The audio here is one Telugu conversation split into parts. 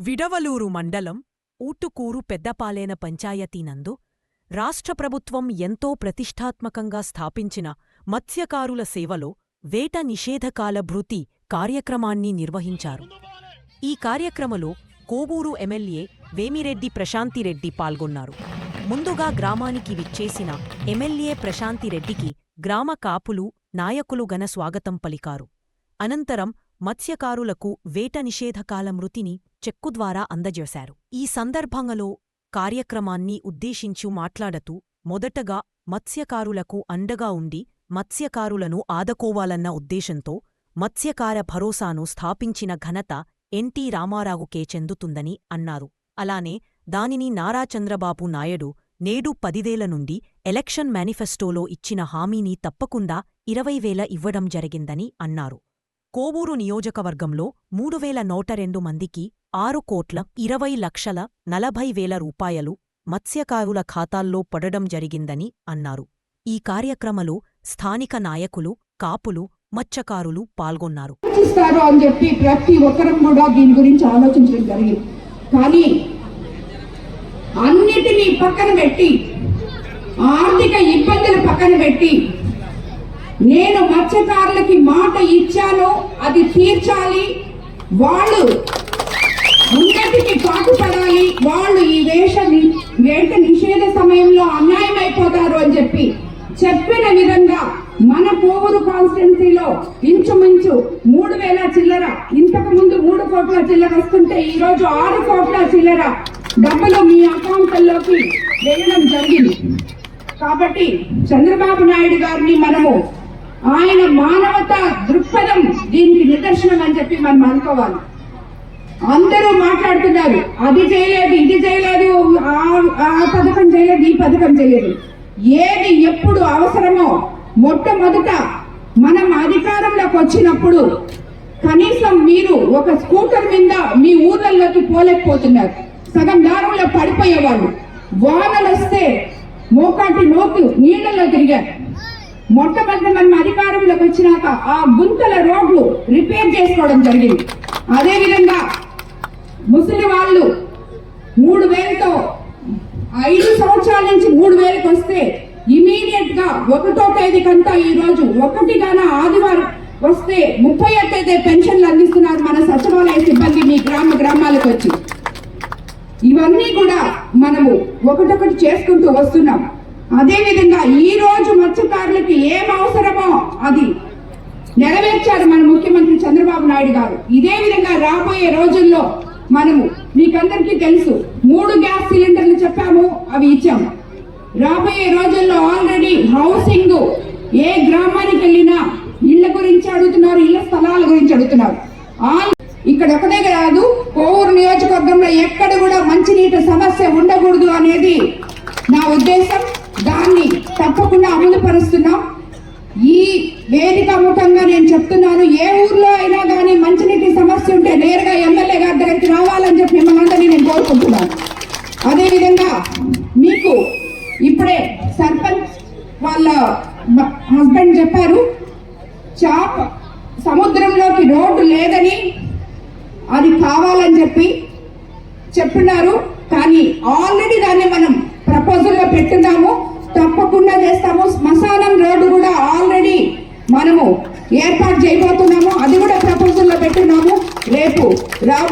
విడవలూరు మండలం ఊటుకూరు పెద్దపాలేన పంచాయతీనందు రాష్ట్ర ప్రభుత్వం ఎంతో ప్రతిష్టాత్మకంగా స్థాపించిన మత్స్యకారుల సేవలో వేట నిషేధకాల భృతి కార్యక్రమాన్ని నిర్వహించారు. ఈ కార్యక్రమలో కోవూరు ఎమ్మెల్యే వేమిరెడ్డి ప్రశాంతిరెడ్డి పాల్గొన్నారు. ముందుగా గ్రామానికి విచ్చేసిన ఎమ్మెల్యే ప్రశాంతిరెడ్డికి గ్రామ కాపులు నాయకులు ఘన స్వాగతం పలికారు. అనంతరం మత్స్యకారులకు వేట నిషేధకాల మృతిని చెక్కు ద్వారా అందజేశారు. ఈ సందర్భంలో కార్యక్రమాన్ని ఉద్దేశించు మాట్లాడుతూ మొదటగా మత్స్యకారులకు అండగా ఉండి మత్స్యకారులను ఆదకోవాలన్న ఉద్దేశంతో మత్స్యకార భరోసాను స్థాపించిన ఘనత ఎన్టీ రామారావుకే చెందుతుందని అన్నారు. అలానే దానిని నారా చంద్రబాబు నాయుడు నేడు పదివేల నుండి ఎలక్షన్ మేనిఫెస్టోలో ఇచ్చిన హామీని తప్పకుండా ఇరవై వేల ఇవ్వడం జరిగిందని అన్నారు. కోవూరు నియోజకవర్గంలో మూడు వేల నూట రెండు మందికి ఆరు కోట్ల ఇరవై లక్షల నలభై వేల రూపాయలు మత్స్యకారుల ఖాతాల్లో పడడం జరిగిందని అన్నారు. ఈ కార్యక్రమలో స్థానిక నాయకులు కాపులు మత్స్యకారులు పాల్గొన్నారు. అని చెప్పి ప్రతి ఒక్కరం కూడా దీని గురించి ఆలోచించడం జరిగింది. కానీ అన్నిటినీ పక్కన పెట్టి ఆర్థిక ఇబ్బందులు పక్కన పెట్టి నేను మత్స్యకారులకి మాట ఇచ్చాను అది తీర్చాలి. వాళ్ళు ఉన్నతికి పాటుపడాలి. వాళ్ళు ఈ వేష వేట నిషేధ సమయంలో అన్యాయం అయిపోతారు అని చెప్పి చెప్పిన విధంగా మన కోవూరు కాన్స్టిట్యున్సీలో ఇంచుమించు మూడు వేల చిల్లర ఇంతకు ముందు మూడు కోట్ల చిల్లర వస్తుంటే ఈ రోజు ఆరు కోట్ల చిల్లర డబ్బులు మీ అకౌంట్లలోకి వేయడం జరిగింది. కాబట్టి చంద్రబాబు నాయుడు గారిని మనము ఆయన మానవత దృక్పథం దీనికి నిదర్శనం అని చెప్పి మనం అనుకోవాలి. అందరూ మాట్లాడుతున్నారు అది చేయలేదు ఇది చేయలేదు ఆ- ఆ పథకం చేయలేదు ఈ పథకం చేయలేదు. ఏది ఎప్పుడు అవసరమో మొట్టమొదట మనం అధికారంలోకి వచ్చినప్పుడు కనీసం మీరు ఒక స్కూటర్ మీద మీ ఊర్లలోకి పోలేకపోతున్నారు. సగం దారంలో పడిపోయేవాళ్ళు. వానలు వస్తే మోకాటి నోకు నీళ్ళలో తిరిగారు. మొట్టమొదటి మనం అధికారంలోకి వచ్చినాక ఆ గుంతల రోడ్లు రిపేర్ చేసుకోవడం జరిగింది. అదేవిధంగా ముసలి వాళ్ళు మూడు వేలతో ఐదు సంవత్సరాల నుంచి మూడు వేలకు వస్తే ఇమీడియట్గా ఒకటో తేదీకంతా ఈ రోజు ఒకటిగాన ఆదివారం వస్తే ముప్పై తేదీ పెన్షన్లు అందిస్తున్నారు మన సచివాలయ సిబ్బంది మీ గ్రామ గ్రామాలకు వచ్చి. ఇవన్నీ కూడా మనము ఒకటొకటి చేసుకుంటూ వస్తున్నాం. అదేవిధంగా ఈ రోజు మత్స్యకారులకు ఏం అవసరమో అది నెరవేర్చారు మన ముఖ్యమంత్రి చంద్రబాబు నాయుడు గారు. ఇదే విధంగా రాబోయే రోజుల్లో మనము మీకందరికీ తెలుసు మూడు గ్యాస్ సిలిండర్లు చెప్పాము అవి ఇచ్చాము. రాబోయే రోజుల్లో ఆల్రెడీ హౌసింగ్ ఏ గ్రామానికి వెళ్ళినా ఇళ్ళ గురించి అడుగుతున్నారు ఇళ్ళ స్థలాల గురించి అడుగుతున్నారు. ఆల్ ఇక్కడ ఒకటే కాదు కోవూరు నియోజకవర్గంలో ఎక్కడ కూడా మంచినీటి సమస్య ఉండకూడదు అనేది నా ఉద్దేశం. దాన్ని తప్పకుండా అమలు పరుస్తున్నాం. ఈ వేదిక ముఖంగా నేను చెప్తున్నాను ఏ ఊర్లో అయినా కానీ మంచినీటి సమస్య ఉంటే నేరుగా ఎమ్మెల్యే గారి దగ్గరికి రావాలని చెప్పి మిమ్మల్ని నేను కోరుకుంటున్నాను. అదేవిధంగా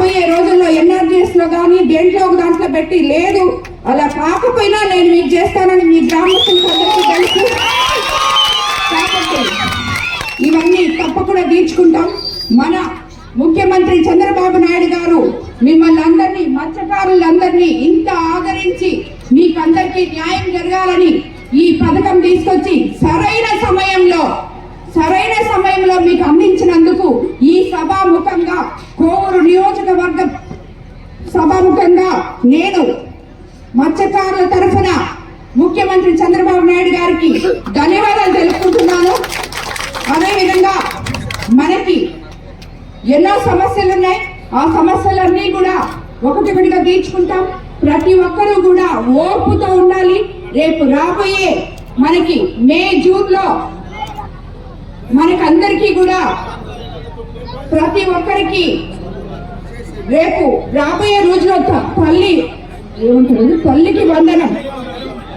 రాబోయే రోజుల్లో ఎన్ఆర్జీఎస్లో కానీ దేంట్లో ఒక దాంట్లో పెట్టి లేదు. అలా కాకపోయినా నేను మీకు చేస్తానని మీ గ్రామస్తులకు తెలుసు ఇవన్నీ తప్పకుండా తీర్చుకుంటాం. మన ముఖ్యమంత్రి చంద్రబాబు నాయుడు గారు మిమ్మల్ని అందరినీ మత్స్యకారులందరినీ ఇంత ఆదరించి మీకందరికీ న్యాయం జరగాలని ఈ పథకం తీసుకొచ్చి సరైన సమయంలో సరైన సమయంలో మీకు అందించినందుకు ఈ సభాముఖంగా కోవూరు నియోజక నేను మత్స్యకారుల తరఫున ముఖ్యమంత్రి చంద్రబాబు నాయుడు గారికి ధన్యవాదాలు తెలుపుకుంటున్నాను. అదేవిధంగా మనకి ఎన్నో సమస్యలు ఉన్నాయి. ఆ సమస్యలన్నీ కూడా ఒకటిగా తీర్చుకుంటాం. ప్రతి ఒక్కరూ కూడా ఓర్పుతో ఉండాలి. రేపు రాబోయే మనకి మే జూన్లో మనకందరికీ కూడా ప్రతి ఒక్కరికి రేపు రాబోయే రోజుల్లో తల్లి ఏమంటారు తల్లికి వందనం.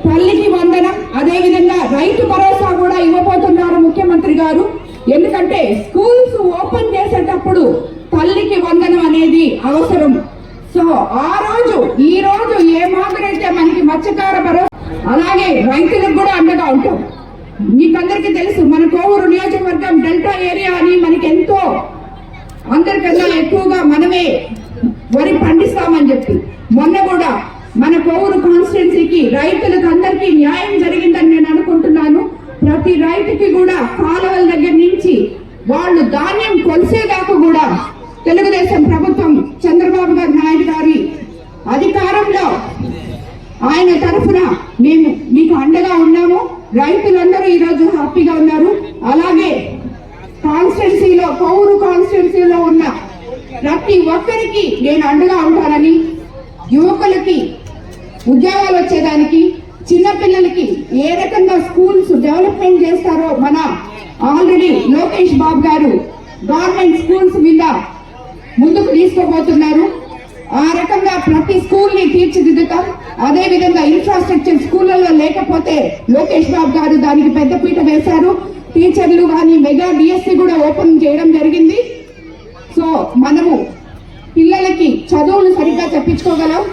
తల్లికి వందనం. అదేవిధంగా రైతు భరోసా కూడా ఇవ్వబోతున్నారు ముఖ్యమంత్రి గారు. ఎందుకంటే స్కూల్స్ ఓపెన్ చేసేటప్పుడు తల్లికి వందనం అనేది అవసరం. సో ఆ రోజు ఈ రోజు ఏ మాదిరైతే మనకి మత్స్యకార భరోసా అలాగే రైతులకు కూడా అండగా ఉంటాం. మీకందరికీ తెలుసు మన కోవూరు నియోజకవర్గం డెల్టా ఏరియా అని మనకి ఎంతో అందరికన్నా ఎక్కువగా మనమే వరి పండిస్తామని చెప్పి. మొన్న కూడా మన కోవూరు కాన్స్టిట్యున్సీకి రైతులకు అందరికీ న్యాయం జరిగిందని నేను అనుకుంటున్నాను. ప్రతి రైతుకి కూడా కాలువల దగ్గర నుంచి వాళ్ళు ధాన్యం కొలిసేదాకా కూడా తెలుగుదేశం ప్రభుత్వం చంద్రబాబు గారు నాయుడు గారి అధికారంలో ఆయన తరఫున మేము మీకు అండగా ఉన్నాము. రైతులందరూ ఈరోజు హ్యాపీగా ఉన్నారు. అలాగే కాన్స్టిట్యున్సీలో పౌరు కాన్స్టిట్యున్సీలో ఉన్న ప్రతి ఒక్కరికి నేను అండగా ఉంటానని యువకులకి ఉద్యోగాలు వచ్చేదానికి చిన్నపిల్లలకి ఏ రకంగా స్కూల్స్ డెవలప్మెంట్ చేస్తారో మన ఆల్రెడీ లోకేష్ బాబు గారు గవర్నమెంట్ స్కూల్స్ మీద ముందుకు తీసుకోబోతున్నారు ఆ రకంగా ప్రతి స్కూల్ని తీర్చిదిద్దుతాం. అదే విధంగా ఇన్ఫ్రాస్ట్రక్చర్ స్కూళ్ళలో లేకపోతే లోకేష్ బాబు గారు దానికి పెద్దపీట వేశారు. టీచర్లు కానీ మెగా డిఎస్సి కూడా ఓపెన్ చేయడం జరిగింది. సో మనము పిల్లలకి చదువులు సరిగ్గా చెప్పించుకోగలం.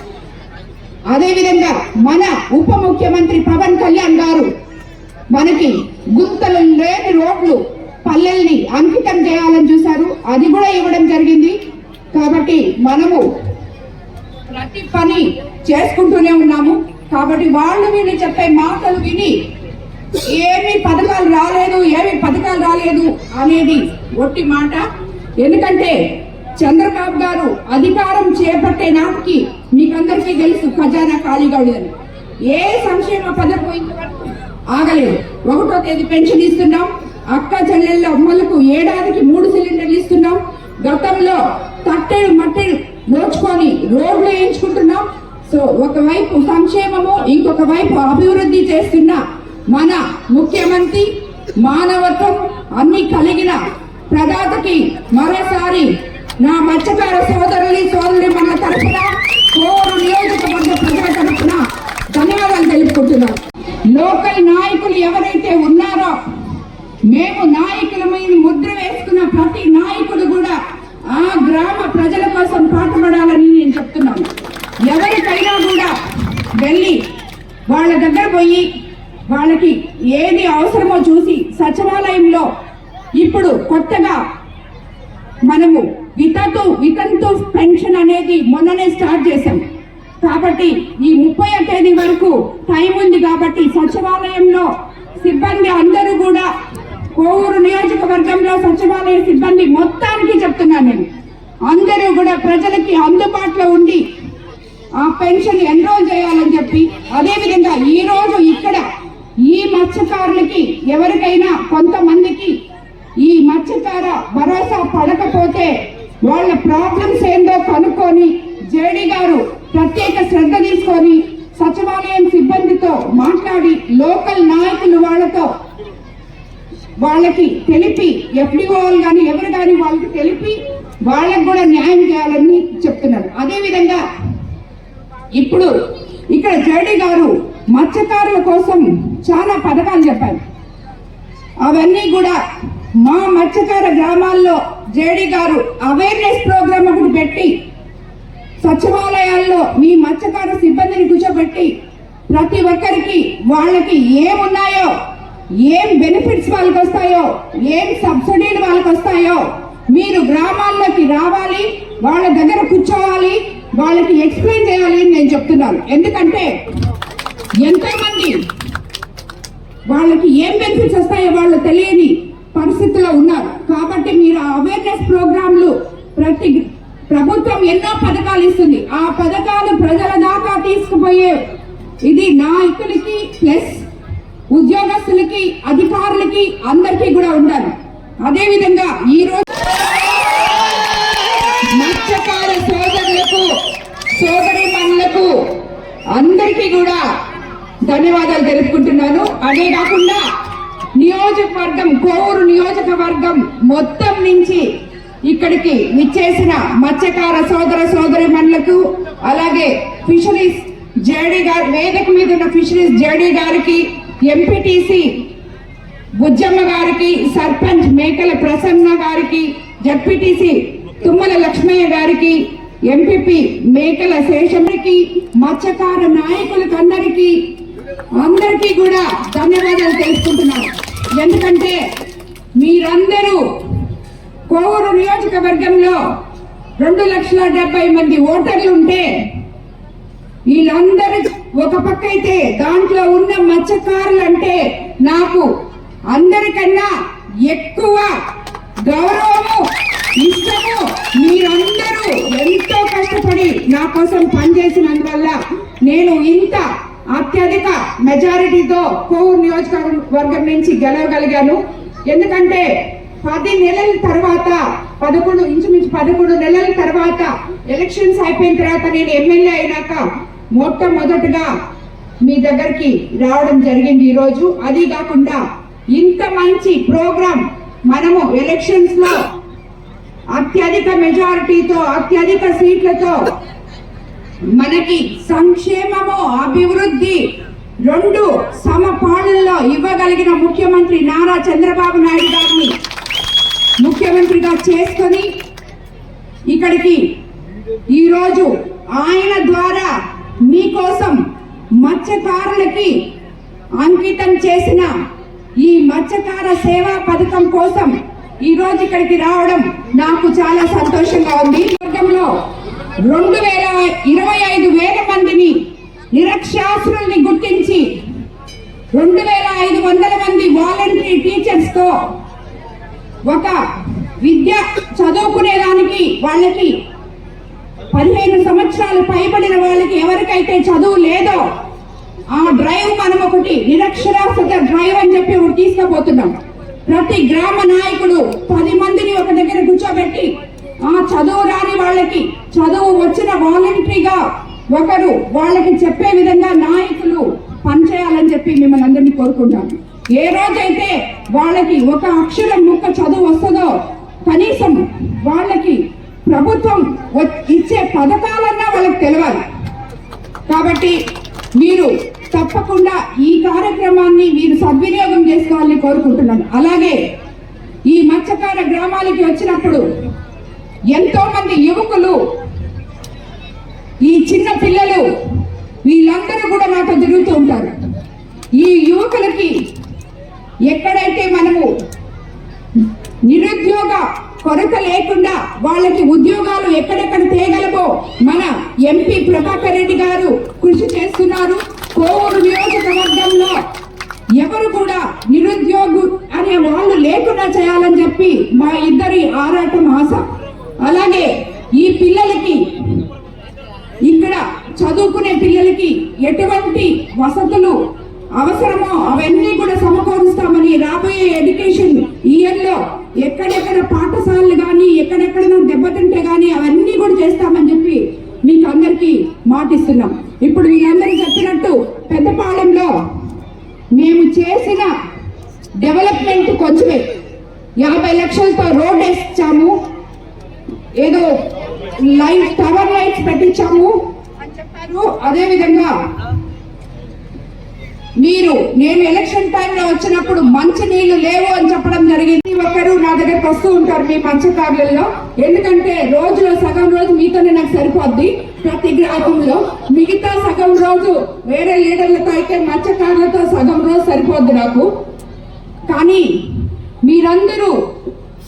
అదేవిధంగా మన ఉప ముఖ్యమంత్రి పవన్ కళ్యాణ్ గారు మనకి గుంతలు లేని రోడ్లు పల్లెల్ని అంకితం చేయాలని చూశారు. అది కూడా ఇవ్వడం జరిగింది. కాబట్టి మనము ప్రతి పని చేసుకుంటూనే ఉన్నాము. కాబట్టి వాళ్ళు వీళ్ళు చెప్పే మాటలు విని ఏమి పథకాలు రాలేదు ఏమి పథకాలు రాలేదు అనేది ఒట్టి మాట. ఎందుకంటే చంద్రబాబు గారు అధికారం చేపట్టే నాటికి మీకందరికీ తెలుసు ఖజానా ఖాళీగా ఉండదని. ఏ సంక్షేమ పథకం ఇంతవరకు ఆగలేదు. ఒకటో తేదీ పెన్షన్ ఇస్తున్నాం అక్క చెల్లెళ్ళ అమ్మలకు ఏడాదికి మూడు సిలిండర్లు ఇస్తున్నాం గతంలో తట్టెలు మట్టెలు నోచుకొని రోడ్లు వేయించుకుంటున్నాం. సో ఒకవైపు సంక్షేమము ఇంకొక వైపు అభివృద్ధి చేస్తున్నా మన ముఖ్యమంత్రి మానవత్వం అన్ని కలిగిన ప్రదాతకి మరోసారి నా మత్స్యకార సోదరుని సోదరుని మన తరఫున కోరు నియోజకవర్గ ప్రజల తరఫున ధన్యవాదాలు తెలుపుకుంటున్నాం. లోకల్ నాయకులు ఎవరైతే ఉన్నారో మేము నాయకులమైన ముద్ర వేసుకున్న ప్రతి నాయకుడు కూడా ఆ గ్రామ ప్రజల కోసం పాటుపడాలని నేను చెప్తున్నాను. ఎవరికైనా కూడా వెళ్ళి వాళ్ళ దగ్గర పోయి వాళ్ళకి ఏది అవసరమో చూసి సచివాలయంలో ఇప్పుడు కొత్తగా మనము వితంతు వితంతు పెన్షన్ అనేది మొన్ననే స్టార్ట్ చేశాం. కాబట్టి ఈ ముప్పై తేదీ వరకు టైం ఉంది కాబట్టి సచివాలయంలో సిబ్బంది అందరూ కూడా కోవూరు నియోజకవర్గంలో సచివాలయ సిబ్బంది మొత్తానికి చెప్తున్నాను నేను. అందరూ కూడా ప్రజలకి అందుబాటులో ఉండి ఆ పెన్షన్ ఎన్రోల్ చేయాలని చెప్పి అదేవిధంగా ఈరోజు ఇక్కడ ఈ మత్స్యకారులకి ఎవరికైనా కొంతమందికి ఈ మత్స్యకార భరోసా పడకపోతే వాళ్ళ ప్రాబ్లమ్స్ ఏందో కనుక్కొని జేడి గారు ప్రత్యేక శ్రద్ధ తీసుకొని సచివాలయం సిబ్బందితో మాట్లాడి లోకల్ నాయకులు వాళ్ళతో వాళ్ళకి తెలిపి ఎఫ్డిఓలు కానీ ఎవరు కానీ వాళ్ళకి తెలిపి వాళ్ళకి కూడా న్యాయం చేయాలని చెప్తున్నారు. అదేవిధంగా ఇప్పుడు ఇక్కడ జేడి గారు మత్స్యకారుల కోసం చాలా పథకాలు చెప్పారు. అవన్నీ కూడా మా మత్స్యకార గ్రామాల్లో జేడీ గారు అవేర్నెస్ ప్రోగ్రామ్ ఒకటి పెట్టి సచివాలయాల్లో మీ మత్స్యకార సిబ్బందిని కూర్చోబెట్టి ప్రతి ఒక్కరికి వాళ్ళకి ఏమున్నాయో ఏం బెనిఫిట్స్ వాళ్ళకి వస్తాయో ఏం సబ్సిడీలు వాళ్ళకి వస్తాయో మీరు గ్రామాల్లోకి రావాలి వాళ్ళ దగ్గర కూర్చోవాలి వాళ్ళకి ఎక్స్ప్లెయిన్ చేయాలి అని నేను చెప్తున్నాను. ఎందుకంటే ఎంతోమంది వాళ్ళకి ఏం బెనిఫిట్స్ వస్తాయో వాళ్ళు తెలియని పరిస్థితిలో ఉన్నారు. కాబట్టి మీరు అవేర్నెస్ ప్రోగ్రాంలు ప్రతి ప్రభుత్వం ఎన్నో పథకాలు ఇస్తుంది. ఆ పథకాలు ప్రజల దాకా తీసుకుపోయే ఇది నాయకులకి ప్లస్ ఉద్యోగస్తులకి అధికారులకి అందరికీ కూడా ఉండాలి. అదేవిధంగా ఈరోజు ఈ రోజు మత్స్యకార సోదరులకు సోదరిమణులకు అందరికీ కూడా ధన్యవాదాలు తెలుపుకుంటున్నాను. అదే కాకుండా నియోజకవర్గం కోవూరు నియోజకవర్గం మొత్తం నుంచి ఇక్కడికి విచ్చేసిన మత్స్యకార సోదర సోదరి మనులకు అలాగే ఫిషరీస్ జేడీ గారి వేదిక మీద ఉన్న ఫిషరీస్ జేడీ గారికి ఎంపీటీసీ బుజ్జమ్మ గారికి సర్పంచ్ మేకల ప్రసన్న గారికి జడ్పీటీసీ తుమ్మల లక్ష్మయ్య గారికి ఎంపీపీ మేకల శేషంకి మత్స్యకార నాయకులకు అందరికీ అందరికీ కూడా ధన్యవాదాలు తెలుసుకుంటున్నాను ఎందుకంటే మీరందరూ కోవూరు నియోజకవర్గంలో రెండు లక్షల డెబ్బై మంది ఓటర్లు ఉంటే వీళ్ళందరూ ఒక పక్క అయితే దాంట్లో ఉన్న మత్స్యకారులు అంటే నాకు అందరికన్నా ఎక్కువ గౌరవము ఇష్టము మీరందరూ ఎంతో కష్టపడి నా కోసం పనిచేసినందువల్ల నేను ఇంత అత్యధిక మెజారిటీతో కోవూరు నియోజకవర్గం నుంచి గెలవగలిగాను. ఎందుకంటే పది నెలల తర్వాత పదకొండు ఇంచుమించు పదకొండు నెలల తర్వాత ఎలక్షన్స్ అయిపోయిన తర్వాత నేను ఎమ్మెల్యే అయినాక మొట్టమొదటిగా మీ దగ్గరికి రావడం జరిగింది ఈరోజు. అది కాకుండా ఇంత మంచి ప్రోగ్రాం మనము ఎలక్షన్స్లో అత్యధిక మెజారిటీతో అత్యధిక సీట్లతో మనకి సంక్షేమము అభివృద్ధి రెండు సమపాలనలో ఇవ్వగలిగిన ముఖ్యమంత్రి నారా చంద్రబాబు నాయుడు గారిని ముఖ్యమంత్రిగా చేసుకొని ఇక్కడికి ఈరోజు ఆయన ద్వారా మీకోసం మత్స్యకారులకి అంకితం చేసిన ఈ మత్స్యకార సేవా పథకం కోసం ఈరోజు ఇక్కడికి రావడం నాకు చాలా సంతోషంగా ఉంది. ఈ వర్గంలో రెండు వేల ఇరవై ఐదు వేల మందిని నిరక్షరాస్యుల్ని గుర్తించి రెండు వేల ఐదు వందల మంది వాలంటరీ టీచర్స్తో ఒక విద్య చదువుకునేదానికి వాళ్ళకి పదిహేను సంవత్సరాలు పైబడిన వాళ్ళకి ఎవరికైతే చదువు లేదో ఆ డ్రైవ్ మనం ఒకటి నిరక్షరాస్యత డ్రైవ్ అని చెప్పి ఒకటి తీసుకుపోతున్నాం. ప్రతి గ్రామ నాయకుడు పది మందిని ఒక దగ్గర కూర్చోబెట్టి ఆ చదువు రాని వాళ్ళకి చదువు వచ్చిన వాలంటరీగా ఒకరు వాళ్ళకి చెప్పే విధంగా నాయకులు పనిచేయాలని చెప్పి మిమ్మల్ని అందరినీ కోరుకుంటాను. ఏ రోజైతే వాళ్ళకి ఒక అక్షరం ముక్క చదువు వస్తుందో కనీసం వాళ్ళకి ప్రభుత్వం వ- ఇచ్చే పథకాలన్నా వాళ్ళకి తెలియాలి కాబట్టి మీరు తప్పకుండా ఈ కార్యక్రమాన్ని మీరు సద్వినియోగం చేసుకోవాలని కోరుకుంటున్నాను. అలాగే ఈ మత్స్యకార గ్రామాలకి వచ్చినప్పుడు ఎంతో మంది యువకులు ఈ చిన్న పిల్లలు వీళ్ళందరూ కూడా నాతో తిరుగుతూ ఉంటారు. ఈ యువకులకి ఎక్కడైతే మనము నిరుద్యోగ కొరత లేకుండా వాళ్ళకి ఉద్యోగాలు ఎక్కడెక్కడ తేగలమో మన ఎంపీ ప్రభాకర్ రెడ్డి గారు కృషి చేస్తున్నారు. కోవూరు నియోజకవర్గంలో ఎవరు కూడా నిరుద్యోగు అనే వాళ్ళు లేకుండా చేయాలని చెప్పి మా ఇద్దరి ఆరాటం ఆశ. అలాగే ఈ పిల్లలకి ఇక్కడ చదువుకునే పిల్లలకి ఎటువంటి వసతులు అవసరమో అవన్నీ కూడా సమకూరుస్తామని రాబోయే ఎడ్యుకేషన్ ఇయర్లో ఎక్కడెక్కడ పాఠశాలలు కానీ ఎక్కడెక్కడ దెబ్బతింటే కానీ అవన్నీ కూడా చేస్తామని చెప్పి మీకు అందరికీ మాటిస్తున్నాం ఇప్పుడు మీరందరూ చెప్పినట్టు పెద్దపాలెంలో మేము చేసిన డెవలప్మెంట్ కొంచెమే యాభై లక్షలతో రోడ్ వేయించాము ఏదో లైట్ టవర్ లైట్స్ పెట్టించాము అని అదేవిధంగా అదే విధంగా మీరు నేను ఎలక్షన్ టైంలో వచ్చినప్పుడు మంచి నీళ్ళు లేవు అని చెప్పడం జరిగింది. ఒక్కరు నా దగ్గరకు వస్తూ ఉంటారు మీ మత్స్యకారులలో ఎందుకంటే రోజులో సగం రోజు మీతోనే నాకు సరిపోద్ది ప్రతి గ్రామంలో. మిగతా సగం రోజు వేరే లీడర్లతో అయితే మత్స్యకారులతో సగం రోజు సరిపోద్ది నాకు. కానీ మీరందరూ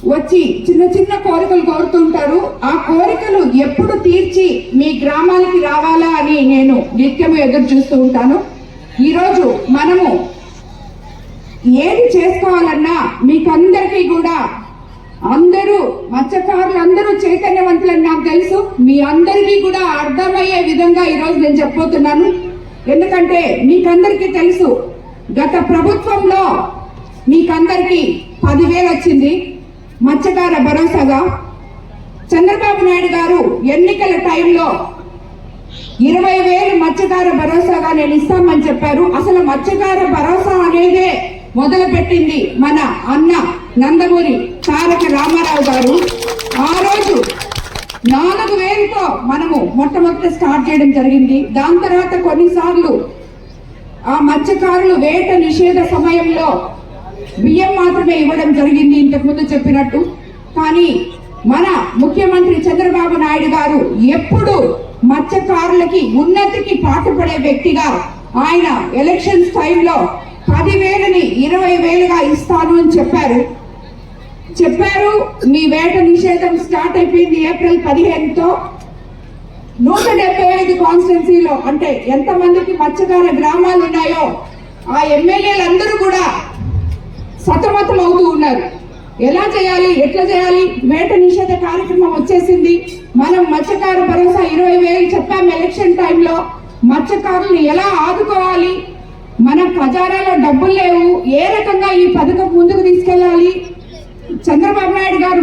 వచ్చి చిన్న చిన్న కోరికలు కోరుతుంటారు. ఆ కోరికలు ఎప్పుడు తీర్చి మీ గ్రామాలకి రావాలా అని నేను నిత్యము ఎదురు చూస్తూ ఉంటాను. ఈరోజు మనము ఏది చేసుకోవాలన్నా మీకందరికీ కూడా అందరూ మత్స్యకారులు అందరూ చైతన్యవంతులని నాకు తెలుసు. మీ అందరికీ కూడా అర్థమయ్యే విధంగా ఈరోజు నేను చెప్పబోతున్నాను. ఎందుకంటే మీకందరికీ తెలుసు గత ప్రభుత్వంలో మీకందరికీ పదివేలు వచ్చింది. మత్స్యకార భరోసాగా చంద్రబాబు నాయుడు గారు ఎన్నికల టైంలో ఇరవై వేలు మత్స్యకార భరోసాగా నేను ఇస్తామని చెప్పారు. అసలు మత్స్యకార భరోసా అనేదే మొదలుపెట్టింది మన అన్న నందమూరి తారక రామారావు గారు. ఆ రోజు నాలుగు వేలతో మనము మొట్టమొదట స్టార్ట్ చేయడం జరిగింది. దాని తర్వాత కొన్నిసార్లు ఆ మత్స్యకారులు వేట నిషేధ సమయంలో బియ్యం మాత్రమే ఇవ్వడం జరిగింది ఇంతకుముందు చెప్పినట్టు. కానీ మన ముఖ్యమంత్రి చంద్రబాబు నాయుడు గారు ఎప్పుడు మత్స్యకారులకి ఉన్నతికి పాటుపడే వ్యక్తిగా ఆయన ఎలక్షన్స్ టైంలో పదివేలని ఇరవై వేలుగా ఇస్తాను అని చెప్పారు. చెప్పారు మీ వేట నిషేధం స్టార్ట్ అయిపోయింది ఏప్రిల్ పదిహేనుతో. నూట డెబ్బై ఐదు కాన్స్టిట్యున్సీలో అంటే ఎంతమందికి మత్స్యకార గ్రామాలు ఉన్నాయో ఆ ఎమ్మెల్యేలందరూ కూడా సతమతం అవుతూ ఉన్నారు. ఎలా చేయాలి? ఎట్లా చేయాలి? వేట నిషేధ కార్యక్రమం వచ్చేసింది. మనం మత్స్యకార భరోసా ఇరవై వేలు చెప్పాము ఎలక్షన్ టైంలో. మత్స్యకారులు ఎలా ఆదుకోవాలి? మన ఖజానాలో డబ్బులు లేవు. ఏ రకంగా ఈ పథకం ముందుకు తీసుకెళ్ళాలి? చంద్రబాబు నాయుడు గారు